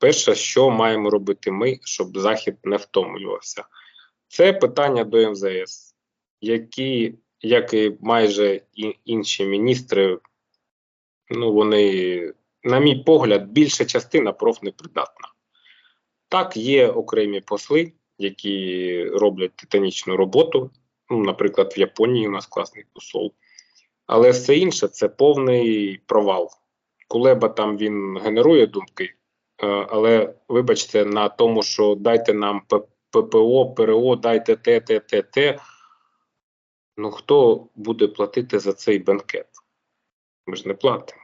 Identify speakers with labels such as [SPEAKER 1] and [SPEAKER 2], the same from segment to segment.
[SPEAKER 1] Перше, що маємо робити ми, щоб Захід не втомлювався, це питання до МЗС, які, як і майже інші міністри, ну вони, на мій погляд, більша частина профнепридатна. Так, є окремі посли, які роблять титанічну роботу. Ну, наприклад, в Японії у нас класний посол. Але все інше це повний провал. Кулеба там він генерує думки, але вибачте, на тому, що дайте нам ППО, ПРО, дайте те, те, те, те. Ну хто буде платити за цей бенкет? Ми ж не платимо.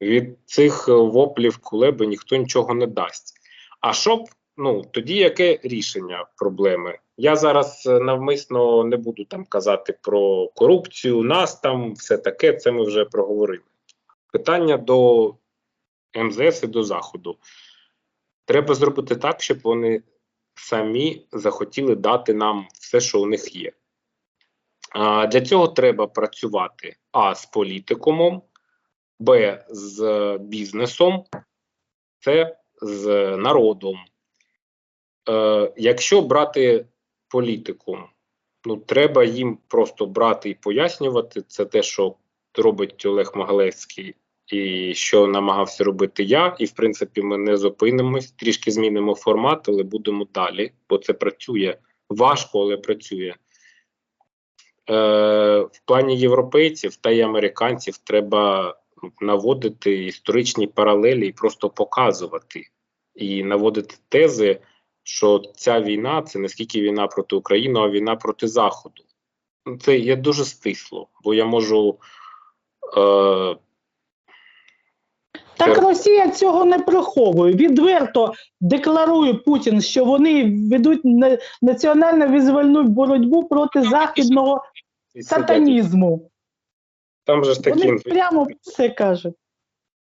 [SPEAKER 1] Від цих е, воплів Кулеби ніхто нічого не дасть. А щоб, ну тоді яке рішення проблеми? Я зараз е, навмисно не буду там казати про корупцію, нас там все таке, це ми вже проговорили. Питання до МЗС і до Заходу. Треба зробити так, щоб вони самі захотіли дати нам все, що у них є. А, для цього треба працювати А з політикумом, Б з бізнесом, С з народом. Е, якщо брати політикум, ну треба їм просто брати і пояснювати. Це те, що робить Олег Магалевський, і що намагався робити я. І в принципі, ми не зупинимось, трішки змінимо формат, але будемо далі, бо це працює важко, але працює. Е, в плані європейців та й американців треба наводити історичні паралелі і просто показувати і наводити тези, що ця війна це не скільки війна проти України, а війна проти Заходу. Це є дуже стисло, бо я можу. Е,
[SPEAKER 2] Так Росія цього не приховує. Відверто декларує Путін, що вони ведуть на- національно-визвольну боротьбу проти західного сатанізму.
[SPEAKER 1] Там же ж такі
[SPEAKER 2] Вони прямо все кажуть.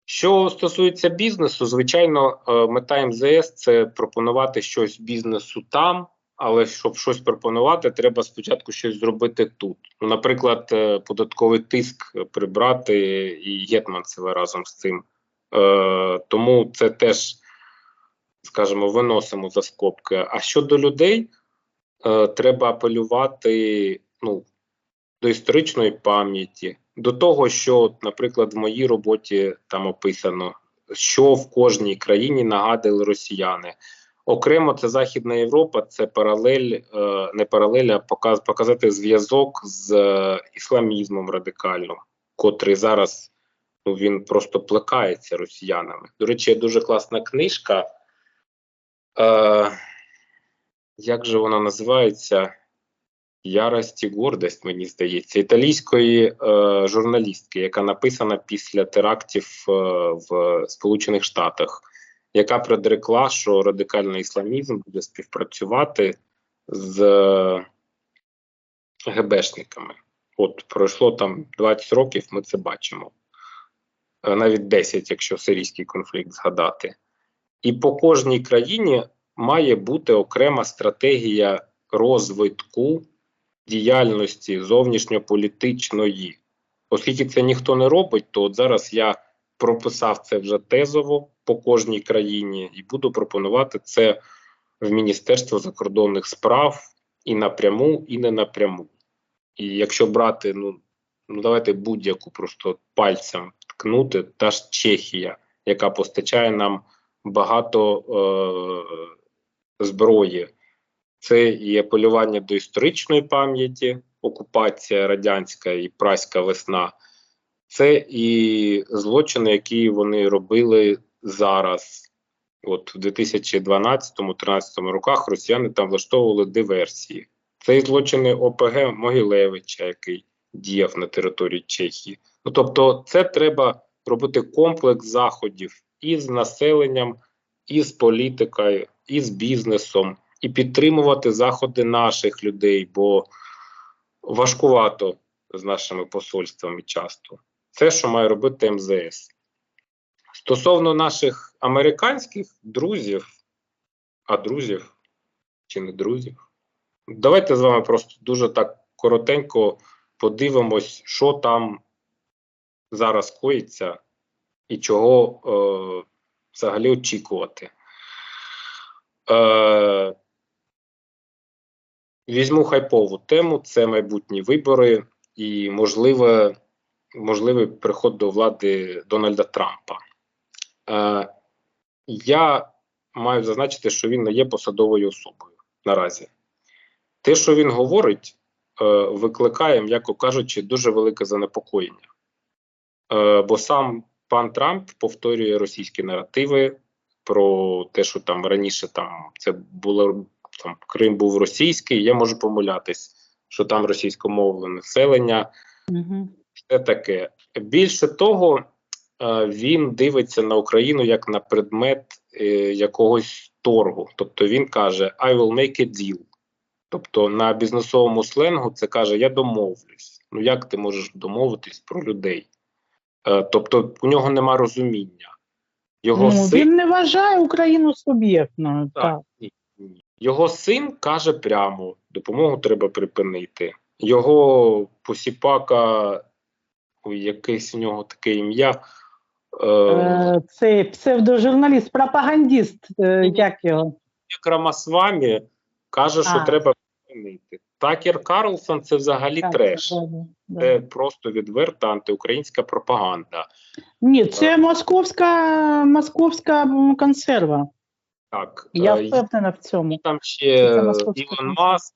[SPEAKER 1] Що стосується бізнесу, звичайно, е, мета МЗС це пропонувати щось бізнесу там, але щоб щось пропонувати, треба спочатку щось зробити тут. Наприклад, е, податковий тиск прибрати і Гетманцеве разом з цим. Е, Тому це теж, скажімо, виносимо за скобки. А щодо людей, е, треба апелювати ну, до історичної пам'яті, до того, що, наприклад, в моїй роботі там описано, що в кожній країні нагадали росіяни. Окремо, це Західна Європа, це паралель, е, не паралель, а показ, показати зв'язок з е, ісламізмом радикальним, котрий зараз він просто плекається росіянами. До речі, є дуже класна книжка. Е, як же вона називається? Ярость і гордость, мені здається, італійської е, журналістки, яка написана після терактів е, в Сполучених Штатах, яка предрекла, що радикальний ісламізм буде співпрацювати з е, ГБшниками. От пройшло там 20 років, ми це бачимо. Е, навіть 10, якщо сирійський конфлікт згадати. І по кожній країні має бути окрема стратегія розвитку діяльності зовнішньополітичної. Оскільки це ніхто не робить, то от зараз я прописав це вже тезово по кожній країні і буду пропонувати це в Міністерство закордонних справ і напряму, і не напряму. І якщо брати, ну, ну давайте будь-яку просто пальцем ткнути, та ж Чехія, яка постачає нам багато е- зброї. Це і апелювання до історичної пам'яті, окупація радянська і праська весна, це і злочини, які вони робили зараз. От в 2012-2013 роках росіяни там влаштовували диверсії. Це і злочини ОПГ Могилевича, який діяв на території Чехії. Ну тобто, це треба робити комплекс заходів і з населенням, і з політикою, і з бізнесом і підтримувати заходи наших людей, бо важкувато з нашими посольствами часто. Це, що має робити МЗС. Стосовно наших американських друзів, а друзів чи не друзів, давайте з вами просто дуже так коротенько подивимось, що там зараз коїться і чого е, взагалі очікувати. Е, візьму хайпову тему: це майбутні вибори і можливе, можливий приход до влади Дональда Трампа. Е, я маю зазначити, що він не є посадовою особою наразі. Те, що він говорить, е, викликає, м'яко кажучи, дуже велике занепокоєння. Е, бо сам пан Трамп повторює російські наративи про те, що там раніше там це було там Крим був російський. Я можу помилятись, що там російськомовне населення,
[SPEAKER 2] Угу.
[SPEAKER 1] все таке. Більше того, е, він дивиться на Україну як на предмет е, якогось торгу. Тобто він каже: I will make a deal. Тобто на бізнесовому сленгу це каже: Я домовлюсь. Ну як ти можеш домовитись про людей? Е, Тобто у нього нема розуміння. Його
[SPEAKER 2] Ну,
[SPEAKER 1] син
[SPEAKER 2] він не вважає Україну суб'єктною.
[SPEAKER 1] Так.
[SPEAKER 2] Так.
[SPEAKER 1] Ні, ні. Його син каже прямо: допомогу треба припинити. Його посіпака, якесь у нього таке ім'я. Е,
[SPEAKER 2] Е, Цей псевдожурналіст, пропагандіст, е, як його?
[SPEAKER 1] як Рамасвамі каже, що
[SPEAKER 2] А.
[SPEAKER 1] треба припинити. Такер Карлсон це взагалі
[SPEAKER 2] Так,
[SPEAKER 1] треш.
[SPEAKER 2] да, да.
[SPEAKER 1] Це просто відверта антиукраїнська пропаганда.
[SPEAKER 2] Ні, це московська, московська консерва.
[SPEAKER 1] Так,
[SPEAKER 2] Я
[SPEAKER 1] е,
[SPEAKER 2] впевнена в цьому.
[SPEAKER 1] Там ще
[SPEAKER 2] Це
[SPEAKER 1] Ілон. Маск.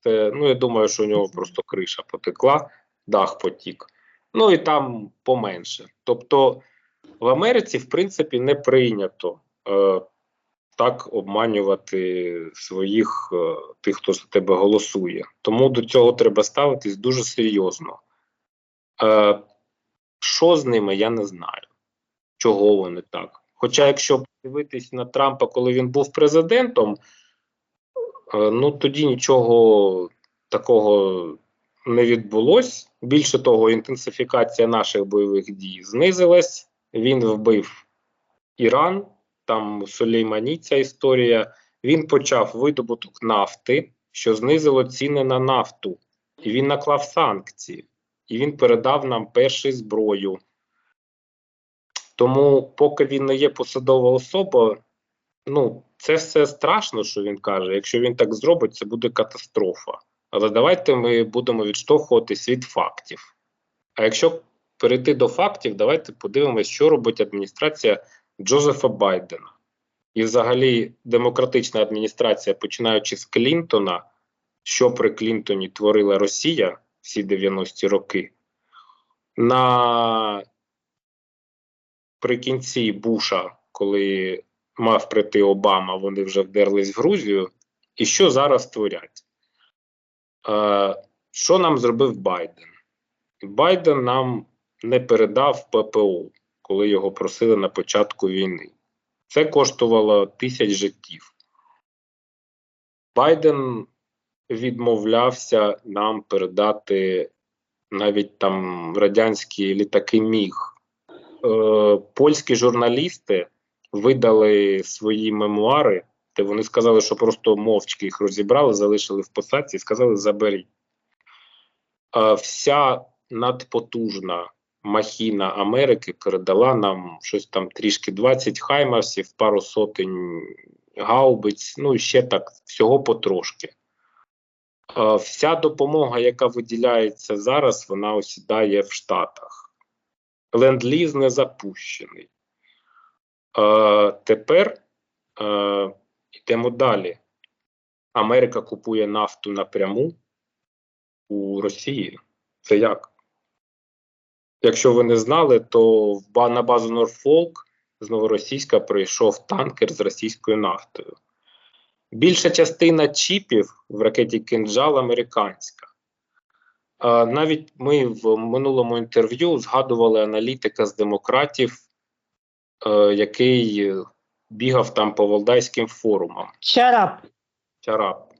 [SPEAKER 1] Це, ну, я думаю, що у нього просто криша потекла, дах потік. Ну і там поменше. Тобто в Америці, в принципі, не прийнято е, так обманювати своїх е, тих, хто за тебе голосує. Тому до цього треба ставитись дуже серйозно. Е, що з ними, я не знаю. Чого вони так. Хоча, якщо подивитись на Трампа, коли він був президентом, Е, Ну тоді нічого такого не відбулось. Більше того, інтенсифікація наших бойових дій знизилась. Він вбив Іран, там Сулеймані ця історія. Він почав видобуток нафти, що знизило ціни на нафту, і він наклав санкції, і він передав нам першу зброю. Тому, поки він не є посадова особа, ну, це все страшно, що він каже. Якщо він так зробить, це буде катастрофа. Але давайте ми будемо відштовхуватись від фактів. А якщо перейти до фактів, давайте подивимося, що робить адміністрація Джозефа Байдена. І, взагалі, демократична адміністрація, починаючи з Клінтона, що при Клінтоні творила Росія всі 90-ті роки, на при кінці Буша, коли мав прийти Обама, вони вже вдерлись в Грузію. І що зараз творять? Е, що нам зробив Байден? Байден нам не передав ППО, коли його просили на початку війни. Це коштувало тисяч життів. Байден відмовлявся нам передати навіть там радянські літаки Міг. Е, польські журналісти видали свої мемуари, де вони сказали, що просто мовчки їх розібрали, залишили в посадці і сказали: заберіть. А вся надпотужна махіна Америки передала нам щось там трішки 20 хаймарсів, пару сотень гаубиць, ну і ще так, всього потрошки. Вся допомога, яка виділяється зараз, вона осідає в Штатах. Ленд-ліз не запущений. Е, тепер е, йдемо далі. Америка купує нафту напряму у Росії. Це як? Якщо ви не знали, то на базу Норфолк з Новоросійська прийшов танкер з російською нафтою. Більша частина чіпів в ракеті Кинджал американська. Навіть ми в минулому інтерв'ю згадували аналітика з демократів, е, який бігав там по Валдайським форумам.
[SPEAKER 2] Чарап.
[SPEAKER 1] Чарап.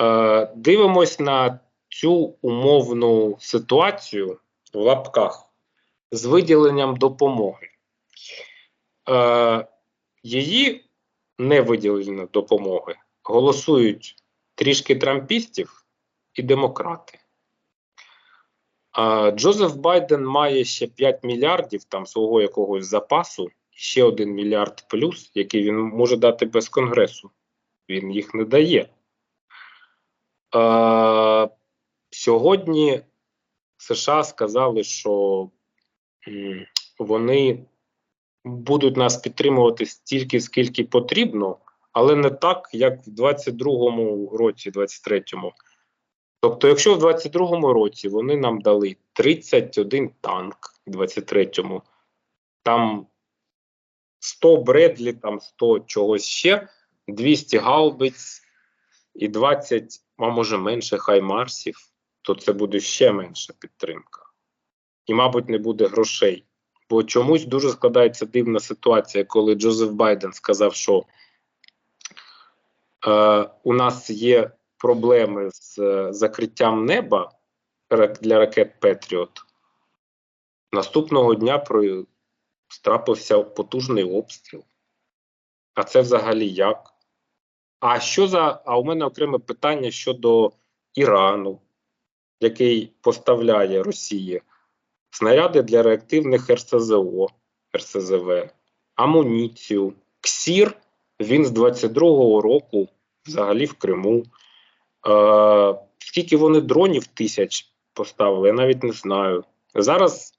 [SPEAKER 1] Е, дивимось на цю умовну ситуацію в лапках з виділенням допомоги. Е, її невиділення допомоги голосують трішки трампістів і демократи. А Джозеф Байден має ще 5 мільярдів там свого якогось запасу, ще 1 мільярд плюс, який він може дати без конгресу. він їх не дає. Е, сьогодні США сказали, що вони будуть нас підтримувати стільки, скільки потрібно, але не так, як в 22-му році, 23-му. Тобто, якщо в 22-му році вони нам дали 31 танк, в 23-му, там 100 Бредлі, там 100 чогось ще, 200 гаубиць і 20, а може менше хаймарсів, то це буде ще менша підтримка. І, мабуть, не буде грошей. Бо чомусь дуже складається дивна ситуація, коли Джозеф Байден сказав, що е, у нас є проблеми з е, закриттям неба для ракет Петріот. Наступного дня про трапився потужний обстріл. А це взагалі як? А що за. А у мене окреме питання щодо Ірану, який поставляє Росії снаряди для реактивних РСЗО, РСЗВ, амуніцію. КСІР він з 22-го року взагалі в Криму. Е, скільки вони дронів тисяч поставили, я навіть не знаю. Зараз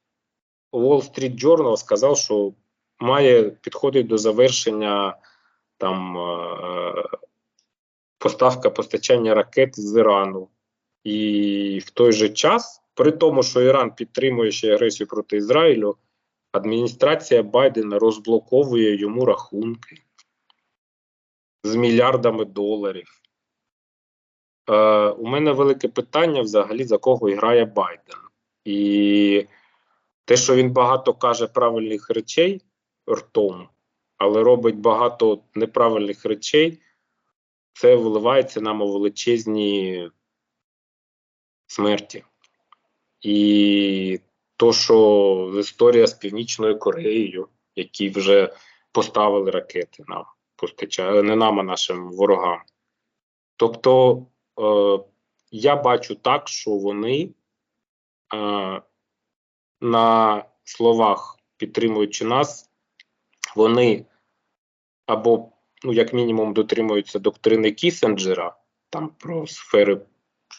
[SPEAKER 1] Wall Street Journal сказав, що має підходить до завершення там е, поставка постачання ракет з Ірану. І в той же час, при тому, що Іран підтримує ще агресію проти Ізраїлю, адміністрація Байдена розблоковує йому рахунки з мільярдами доларів. Е, у мене велике питання взагалі, за кого грає Байден. І те, що він багато каже правильних речей ртом, але робить багато неправильних речей, це виливається нам у величезні смерті. І то, що історія з Північною Кореєю, які вже поставили ракети нам, постачали не нам, а нашим ворогам. Тобто е, я бачу так, що вони е, на словах підтримуючи нас, вони або, ну, як мінімум, дотримуються доктрини Кісенджера, там про сфери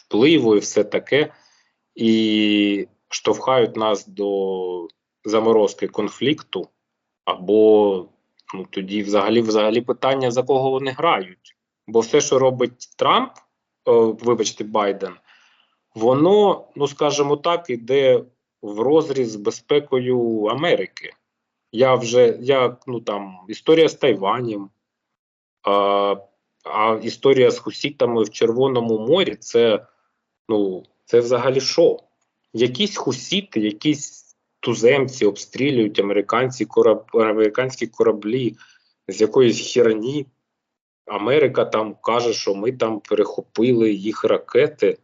[SPEAKER 1] впливу і все таке, і штовхають нас до заморозки конфлікту, або ну, тоді взагалі, взагалі питання, за кого вони грають. Бо все, що робить Трамп, о, вибачте, Байден, воно, ну скажімо так, іде в розріз з безпекою Америки. Я вже я ну там історія з Тайванем, а, а історія з хусітами в Червоному морі це ну це взагалі що? Якісь хусіти, якісь туземці обстрілюють американці кораб, американські кораблі з якоїсь херні. Америка там каже, що ми там перехопили їх ракети.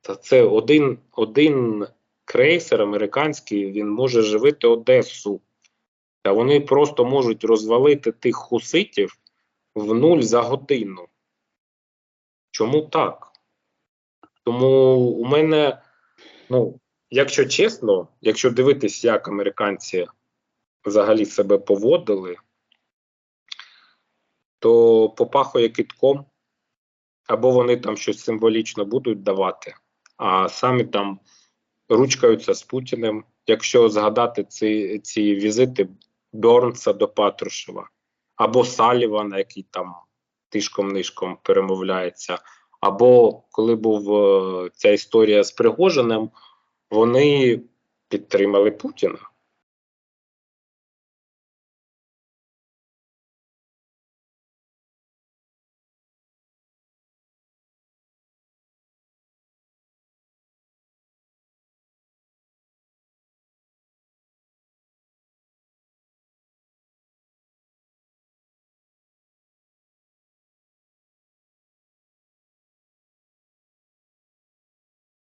[SPEAKER 1] Та це один, один крейсер американський, він може живити Одесу. Та вони просто можуть розвалити тих хуситів в нуль за годину. Чому так? Тому у мене, ну, якщо чесно, якщо дивитись, як американці взагалі себе поводили, то попахує китком, або вони там щось символічно будуть давати, а самі там ручкаються з Путіним. Якщо згадати ці, ці візити Бернса до Патрушева, або Салівана, який там тишком-нишком перемовляється, або коли був е, ця історія з Пригожиним, вони підтримали Путіна.